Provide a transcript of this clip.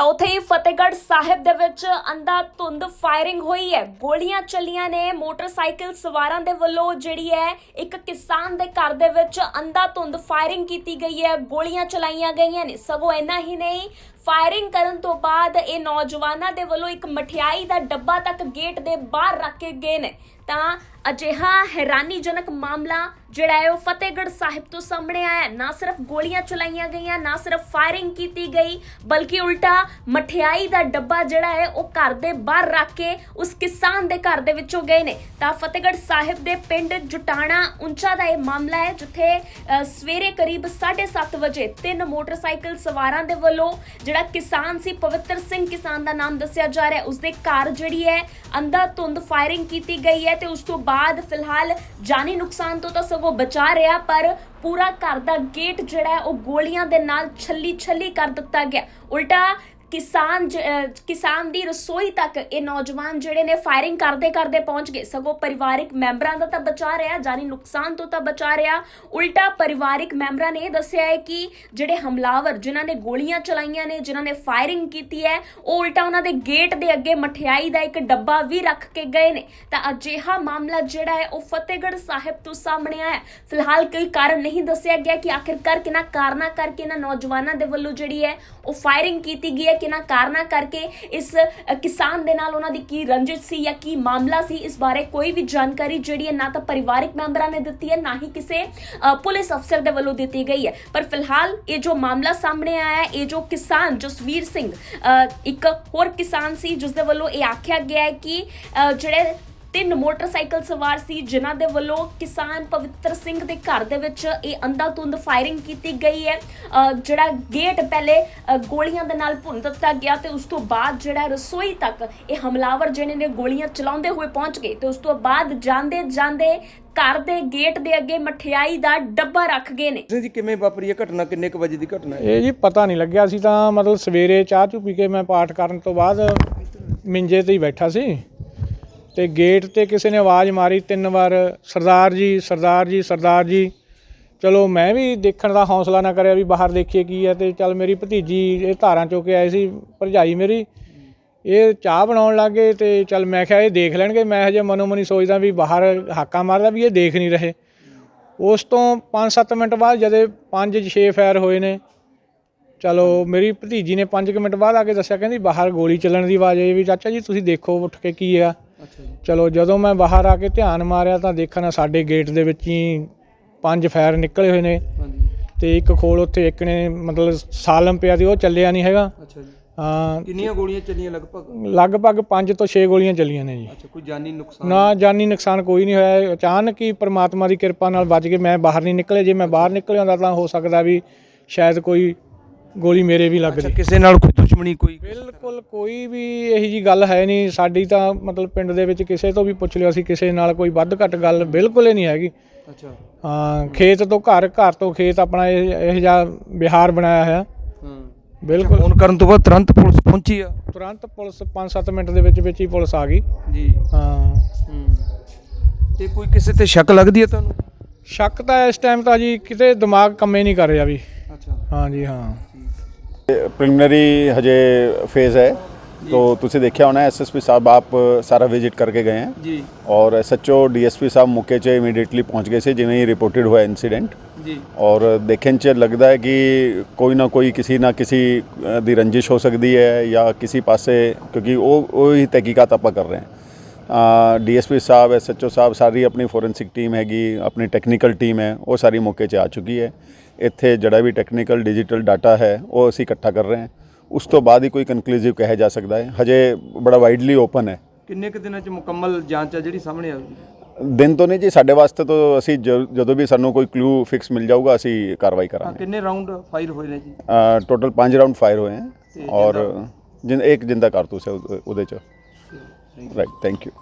ਤਾਂ ਉੱਥੇ ਹੀ ਫਤਿਹਗੜ੍ਹ ਸਾਹਿਬ ਦੇ ਵਿੱਚ ਅੰਧਾ ਧੁੰਦ ਫਾਇਰਿੰਗ ਹੋਈ ਹੈ। ਗੋਲੀਆਂ ਚੱਲੀਆਂ ਨੇ, ਮੋਟਰਸਾਈਕਲ ਸਵਾਰਾਂ ਦੇ ਵੱਲੋਂ ਜਿਹੜੀ ਹੈ, ਇੱਕ ਕਿਸਾਨ ਦੇ ਘਰ ਦੇ ਵਿੱਚ ਅੰਧਾ ਧੁੰਦ ਫਾਇਰਿੰਗ ਕੀਤੀ ਗਈ ਹੈ। ਗੋਲੀਆਂ ਚਲਾਈਆਂ ਗਈਆਂ ਨੇ। ਸਗੋਂ ਇੰਨਾ ਹੀ ਨਹੀਂ ਫਾਇਰਿੰਗ ਕਰਨ ਤੋਂ ਬਾਅਦ ਇਹ ਨੌਜਵਾਨਾਂ ਦੇ ਵੱਲੋਂ ਇੱਕ ਮਠਿਆਈ ਦਾ ਡੱਬਾ ਤੱਕ ਗੇਟ ਦੇ ਬਾਹਰ ਰੱਖ ਕੇ ਗਏ ਨੇ। ਤਾਂ ਅਜਿਹਾ ਹੈਰਾਨੀਜਨਕ ਮਾਮਲਾ ਜਿਹੜਾ ਹੈ ਉਹ ਫਤਿਹਗੜ੍ਹ ਸਾਹਿਬ ਤੋਂ ਸਾਹਮਣੇ ਆਇਆ ਨਾ ਸਿਰਫ ਗੋਲੀਆਂ ਚਲਾਈਆਂ ਗਈਆਂ, ਨਾ ਸਿਰਫ ਫਾਇਰਿੰਗ ਕੀਤੀ ਗਈ, ਬਲਕਿ ਉਲਟਾ ਮਠਿਆਈ ਦਾ ਡੱਬਾ ਜਿਹੜਾ ਹੈ ਉਹ ਘਰ ਦੇ ਬਾਹਰ ਰੱਖ ਕੇ ਉਸ ਕਿਸਾਨ ਦੇ ਘਰ ਦੇ ਵਿੱਚੋਂ ਗਏ ਨੇ। ਤਾਂ ਫਤਿਹਗੜ੍ਹ ਸਾਹਿਬ ਦੇ ਪਿੰਡ ਜੁਟਾਣਾ ਉੱਚਾ ਦਾ ਇਹ ਮਾਮਲਾ ਹੈ, ਜਿੱਥੇ ਸਵੇਰੇ ਕਰੀਬ 7:30 ਵਜੇ ਤਿੰਨ ਮੋਟਰਸਾਈਕਲ ਸਵਾਰਾਂ ਦੇ ਵੱਲੋਂ ਜਿਹੜਾ ਕਿਸਾਨ ਸੀ, ਪਵਿੱਤਰ ਸਿੰਘ ਕਿਸਾਨ ਦਾ ਨਾਮ ਦੱਸਿਆ ਜਾ ਰਿਹਾ ਹੈ। ਉਸਦੇ ਘਰ ਜਿਹੜੀ ਹੈ, ਅੰਧਾ ਧੁੰਦ ਫਾਇਰਿੰਗ ਕੀਤੀ ਗਈ ਹੈ ਤੇ ਉਸ ਤੋਂ ਬਾਅਦ ਫਿਲਹਾਲ ਜਾਨੀ ਨੁਕਸਾਨ ਤੋਂ ਤਾਂ ਸਗੋਂ ਬਚਾ ਰਿਹਾ, ਪਰ ਪੂਰਾ ਘਰ ਦਾ ਗੇਟ ਜਿਹੜਾ ਹੈ, ਉਹ ਗੋਲੀਆਂ ਦੇ ਨਾਲ ਛੱਲੀ ਛੱਲੀ ਕਰ ਦਿੱਤਾ ਗਿਆ। ਉਲਟਾ ਕਿਸਾਨ ਜ- ਕਿਸਾਨ ਦੀ ਰਸੋਈ ਤੱਕ ਇਹ ਨੌਜਵਾਨ ਜਿਹੜੇ ਨੇ ਫਾਇਰਿੰਗ ਕਰਦੇ ਕਰਦੇ ਪਹੁੰਚ ਗਏ। ਸਗੋਂ ਪਰਿਵਾਰਿਕ ਮੈਂਬਰਾਂ ਦਾ ਤਾਂ ਬਚਾ ਰਿਹਾ, ਜਾਨੀ ਨੁਕਸਾਨ ਤੋਂ ਤਾਂ ਬਚਾ ਰਿਹਾ। ਉਲਟਾ ਪਰਿਵਾਰਿਕ ਮੈਂਬਰਾਂ ਨੇ ਇਹ ਦੱਸਿਆ ਹੈ ਕਿ ਜਿਹੜੇ ਹਮਲਾਵਰ ਜਿਨ੍ਹਾਂ ਨੇ ਗੋਲੀਆਂ ਚਲਾਈਆਂ ਨੇ, ਜਿਨ੍ਹਾਂ ਨੇ ਫਾਇਰਿੰਗ ਕੀਤੀ ਹੈ, ਉਹ ਉਲਟਾ ਉਹਨਾਂ ਦੇ ਗੇਟ ਦੇ ਅੱਗੇ ਮਠਿਆਈ ਦਾ ਇੱਕ ਡੱਬਾ ਵੀ ਰੱਖ ਕੇ ਗਏ ਨੇ। ਤਾਂ ਅਜਿਹਾ ਮਾਮਲਾ ਜਿਹੜਾ ਹੈ, ਉਹ ਫਤਿਹਗੜ੍ਹ ਸਾਹਿਬ ਤੋਂ ਸਾਹਮਣੇ ਆਇਆ ਫਿਲਹਾਲ ਕੋਈ ਕਾਰਨ ਨਹੀਂ ਦੱਸਿਆ ਗਿਆ ਕਿ ਆਖਿਰਕਾਰ ਕਿਹਨਾਂ ਕਾਰਨਾਂ ਕਰਕੇ ਇਹਨਾਂ ਨੌਜਵਾਨਾਂ ਦੇ ਵੱਲੋਂ ਜਿਹੜੀ ਹੈ, ਉਹ ਫਾਇਰਿੰਗ ਕੀਤੀ ਗਈ ਹੈ। ਕਿਹਨਾਂ ਕਾਰਨਾਂ ਕਰਕੇ ਇਸ ਕਿਸਾਨ ਦੇ ਨਾਲ ਉਹਨਾਂ ਦੀ ਕੀ ਰੰਜਿਸ਼ ਸੀ ਜਾਂ ਕੀ ਮਾਮਲਾ ਸੀ, ਇਸ ਬਾਰੇ ਕੋਈ ਵੀ ਜਾਣਕਾਰੀ ਜਿਹੜੀ ਹੈ ਨਾ ਤਾਂ ਪਰਿਵਾਰਕ ਮੈਂਬਰਾਂ ਨੇ ਦਿੱਤੀ ਹੈ, ਨਾ ਹੀ ਕਿਸੇ ਪੁਲਿਸ ਅਫਸਰ ਦੇ ਵੱਲੋਂ ਦਿੱਤੀ ਗਈ ਹੈ। ਪਰ ਫਿਲਹਾਲ ਇਹ ਜੋ ਮਾਮਲਾ ਸਾਹਮਣੇ ਆਇਆ ਹੈ, ਇਹ ਜੋ ਕਿਸਾਨ ਜਸਵੀਰ ਸਿੰਘ ਇੱਕ ਹੋਰ ਕਿਸਾਨ ਸੀ ਜਿਸ ਦੇ ਵੱਲੋਂ ਇਹ ਆਖਿਆ ਗਿਆ ਹੈ ਕਿ ਜਿਹੜੇ ਤਿੰਨ ਮੋਟਰਸਾਈਕਲ ਸਵਾਰ ਸੀ ਜਿਨ੍ਹਾਂ ਦੇ ਵੱਲੋਂ ਕਿਸਾਨ ਪਵਿੱਤਰ ਸਿੰਘ ਦੇ ਘਰ ਦੇ ਵਿੱਚ ਇਹ ਅੰਧਾਧੁੰਦ ਫਾਇਰਿੰਗ ਕੀਤੀ ਗਈ ਹੈ। ਜਿਹੜਾ ਗੇਟ ਪਹਿਲੇ ਗੋਲੀਆਂ ਦੇ ਨਾਲ ਭੁੰਨ ਦਿੱਤਾ ਗਿਆ ਤੇ ਉਸ ਤੋਂ ਬਾਅਦ ਜਿਹੜਾ ਰਸੋਈ ਤੱਕ ਇਹ ਹਮਲਾਵਰ ਜਿਹੜੇ ਨੇ ਗੋਲੀਆਂ ਚਲਾਉਂਦੇ ਹੋਏ ਪਹੁੰਚ ਗਏ ਤੇ ਉਸ ਤੋਂ ਬਾਅਦ ਜਾਂਦੇ ਜਾਂਦੇ ਘਰ ਦੇ ਗੇਟ ਦੇ ਅੱਗੇ ਮਠਿਆਈ ਦਾ ਡੱਬਾ ਰੱਖ ਗਏ ਨੇ। ਜੀ ਕਿਵੇਂ ਵਾਪਰੀ ਇਹ ਘਟਨਾ? ਕਿੰਨੇ ਕੁ ਵਜੇ ਦੀ ਘਟਨਾ ਹੈ? ਇਹ ਜੀ ਪਤਾ ਨਹੀਂ ਲੱਗਿਆ। ਸੀ ਤਾਂ ਮਤਲਬ ਸਵੇਰੇ ਚਾਹ ਚੁ ਪੀ ਕੇ ਮੈਂ ਪਾਠ ਕਰਨ ਤੋਂ ਬਾਅਦ ਮਿੰਜੇ ਤੇ ਹੀ ਬੈਠਾ ਸੀ। ਤੇ ਗੇਟ ਤੇ ਕਿਸੇ ਨੇ ਆਵਾਜ਼ ਮਾਰੀ ਤਿੰਨ ਵਾਰ, ਸਰਦਾਰ ਜੀ ਸਰਦਾਰ ਜੀ ਸਰਦਾਰ ਜੀ। ਚਲੋ ਮੈਂ ਵੀ ਦੇਖਣ ਦਾ ਹੌਸਲਾ ਨਾ ਕਰਿਆ ਵੀ ਬਾਹਰ ਦੇਖੀਏ ਕੀ ਹੈ ਤੇ ਚੱਲ ਮੇਰੀ ਭਤੀਜੀ ਇਹ ਧਾਰਾਂ ਚੋ ਕੇ ਆਏ ਸੀ, ਭਰਜਾਈ ਮੇਰੀ। ਇਹ ਚਾਹ ਬਣਾਉਣ ਲੱਗੇ ਤੇ ਚੱਲ ਮੈਂ ਕਿਹਾ ਇਹ ਦੇਖ ਲੈਣਗੇ, ਮੈਂ ਹਜੇ ਮਨੋ ਮਨੀ ਸੋਚਦਾ ਵੀ ਬਾਹਰ ਹਾਕਾ ਮਾਰਦਾ ਵੀ ਇਹ ਦੇਖ ਨਹੀਂ ਰਹੇ। ਉਸ ਤੋਂ 5-7 ਮਿੰਟ ਬਾਅਦ ਜਦੇ 5-6 ਫਾਇਰ ਹੋਏ ਨੇ, ਚਲੋ ਮੇਰੀ ਭਤੀਜੀ ਨੇ 5 ਮਿੰਟ ਬਾਅਦ ਆ ਕੇ ਦੱਸਿਆ, ਕਹਿੰਦੀ ਬਾਹਰ ਗੋਲੀ ਚੱਲਣ ਦੀ ਆਵਾਜ਼ ਆਈ ਵੀ, ਚਾਚਾ ਜੀ, ਤੁਸੀਂ ਦੇਖੋ ਉੱਠ ਕੇ ਕੀ ਆ? ਚਲੋ ਜਦੋਂ ਮੈਂ ਬਾਹਰ ਆ ਕੇ ਧਿਆਨ ਮਾਰਿਆ ਤਾਂ ਦੇਖਣਾ ਸਾਡੇ ਗੇਟ ਦੇ ਵਿੱਚ ਹੀ ਪੰਜ ਫਾਇਰ ਨਿਕਲੇ ਹੋਏ ਨੇ। ਤੇ ਇੱਕ ਖੋਲ ਉੱਥੇ ਇੱਕ ਨੇ ਮਤਲਬ ਸਾਲਮ ਪਿਆ ਸੀ ਉਹ ਚੱਲਿਆ ਨਹੀਂ ਹੈਗਾ। ਅੱਛਾ ਜੀ। ਹਾਂ। ਕਿੰਨੀਆਂ ਗੋਲੀਆਂ ਚੱਲੀਆਂ ਲਗਭਗ? ਲਗਭਗ 5 ਤੋਂ 6 ਗੋਲੀਆਂ ਚੱਲੀਆਂ ਨੇ ਜੀ। ਅੱਛਾ ਕੋਈ ਜਾਨੀ ਨੁਕਸਾਨ? ਨਾ ਜਾਨੀ ਨੁਕਸਾਨ ਕੋਈ ਨਹੀਂ ਹੋਇਆ। ਅਚਾਨਕ ਹੀ ਪ੍ਰਮਾਤਮਾ ਦੀ ਕਿਰਪਾ ਨਾਲ ਬਚ ਕੇ ਮੈਂ ਬਾਹਰ ਨਹੀਂ ਨਿਕਲੇ। ਜੇ ਮੈਂ ਬਾਹਰ ਨਿਕਲ ਜਾਂਦਾ ਤਾਂ ਹੋ ਸਕਦਾ ਵੀ ਸ਼ਾਇਦ ਕੋਈ ਗੋਲੀ ਮੇਰੇ ਵੀ ਅੱਛਾ ਲੱਗਦੀ ਕਿਸੇ ਨਾਲ ਕੋਈ ਦੁਸ਼ਮਣੀ ਕੋਈ ਬਿਲਕੁਲ ਕੋਈ ਵੀ ਇਹੀ ਜੀ ਗੱਲ ਹੈ ਨਹੀਂ। ਸਾਡੀ ਤਾਂ ਮਤਲਬ ਪਿੰਡ ਦੇ ਵਿੱਚ ਕਿਸੇ ਤੋਂ ਵੀ ਪੁੱਛ ਲਿਓ ਅਸੀਂ ਕਿਸੇ ਨਾਲ ਕੋਈ ਵੱਧ ਘੱਟ ਗੱਲ ਬਿਲਕੁਲ ਹੀ ਨਹੀਂ ਹੈਗੀ। ਅੱਛਾ। ਹਾਂ ਖੇਤ ਤੋਂ ਘਰ ਘਰ ਤੋਂ ਖੇਤ ਆਪਣਾ ਇਹ ਇਹ ਜਿਹਾ ਬਿਹਾਰ ਬਣਾਇਆ ਹੋਇਆ। ਹਾਂ। ਬਿਲਕੁਲ। ਫੋਨ ਕਰਨ ਤੋਂ ਬਾਅਦ ਤੁਰੰਤ ਪੁਲਿਸ ਪਹੁੰਚੀ ਆ? ਤੁਰੰਤ ਪੁਲਿਸ 5-7 ਮਿੰਟ ਦੇ ਵਿੱਚ ਵਿੱਚ ਹੀ ਪੁਲਿਸ ਆ ਗਈ। ਜੀ। ਹਾਂ। ਹੂੰ। ਤੇ ਕੋਈ ਕਿਸੇ ਤੇ ਸ਼ੱਕ ਲੱਗਦੀ ਹੈ ਤੁਹਾਨੂੰ? ਸ਼ੱਕ ਤਾਂ ਇਸ ਟਾਈਮ ਤਾਂ ਜੀ ਕਿਤੇ ਦਿਮਾਗ ਕੰਮੇ ਨਹੀਂ ਕਰ ਰਿਹਾ ਵੀ। ਅੱਛਾ। ਹਾਂ ਜੀ ਹਾਂ। ਪ੍ਰੀਲਿਮਿਨਰੀ ਹਜੇ ਫੇਜ਼ ਹੈ तो ਤੁਸੀਂ ਦੇਖਿਆ ਹੋਣਾ ਐਸਐਸਪੀ ਸਾਹਿਬ ਆਪ ਸਾਰਾ ਵਿਜ਼ਿਟ ਕਰਕੇ ਗਏ हैं ਜੀ और एसएचओ डीएसपी ਸਾਹਿਬ ਮੌਕੇ 'ਚ ਇਮੀਡੀਏਟਲੀ ਪਹੁੰਚ ਗਏ ਸੀ ਜਿਵੇਂ ਹੀ ਰਿਪੋਰਟਡ ਹੋਇਆ ਇਨਸੀਡੈਂਟ ਜੀ ਔਰ ਦੇਖਣ 'ਚ ਲੱਗਦਾ ਹੈ ਕਿ ਕੋਈ ਨਾ ਕੋਈ ਕਿਸੇ ਨਾ ਕਿਸੇ ਅ, ਦੀ ਰੰਜਿਸ਼ ਹੋ ਸਕਦੀ ਹੈ ਜਾਂ ਕਿਸੇ ਪਾਸੇ ਕਿਉਂਕਿ ਉਹ ਉਹ ਹੀ ਤਹਿਕੀਕਾਤ ਆਪਾਂ ਕਰ ਰਹੇ ਹਾਂ ਡੀਐਸਪੀ ਸਾਹਿਬ ਐਸਐਚਓ ਸਾਹਿਬ ਸਾਰੀ ਆਪਣੀ ਫੋਰੈਂਸਿਕ ਟੀਮ ਹੈਗੀ ਆਪਣੀ ਟੈਕਨੀਕਲ ਟੀਮ ਹੈ ਉਹ ਸਾਰੀ ਮੌਕੇ 'ਚ ਆ ਚੁੱਕੀ ਹੈ। ਇੱਥੇ ਜਿਹੜਾ ਵੀ ਟੈਕਨੀਕਲ ਡਿਜੀਟਲ ਡਾਟਾ ਹੈ ਉਹ ਅਸੀਂ ਇਕੱਠਾ ਕਰ ਰਹੇ ਹਾਂ। ਉਸ ਤੋਂ ਬਾਅਦ ਹੀ ਕੋਈ ਕਨਕਲੂਸਿਵ ਕਿਹਾ ਜਾ ਸਕਦਾ ਹੈ। ਹਜੇ ਬੜਾ ਵਾਈਡਲੀ ਓਪਨ ਹੈ। ਕਿੰਨੇ ਕੁ ਦਿਨਾਂ 'ਚ ਮੁਕੰਮਲ ਜਾਂਚ ਹੈ ਜਿਹੜੀ ਸਾਹਮਣੇ ਆਊਗੀ? ਦਿਨ ਤੋਂ ਨਹੀਂ ਜੀ ਸਾਡੇ ਵਾਸਤੇ ਤੋਂ ਅਸੀਂ ਜਦੋਂ ਵੀ ਸਾਨੂੰ ਕੋਈ ਕਲੂ ਫਿਕਸ ਮਿਲ ਜਾਊਗਾ ਅਸੀਂ ਕਾਰਵਾਈ ਕਰਾਂਗੇ। ਕਿੰਨੇ ਰਾਉਂਡ ਫਾਇਰ ਹੋਏ ਨੇ ਜੀ? ਟੋਟਲ 5 ਰਾਉਂਡ ਫਾਇਰ ਹੋਏ ਹਨ ਔਰ ਜਿੰਨ ਇੱਕ ਜਿੰਦਾ ਕਾਰਤੂਸ ਹੈ ਉਹਦੇ ਚ। Right. Thank you.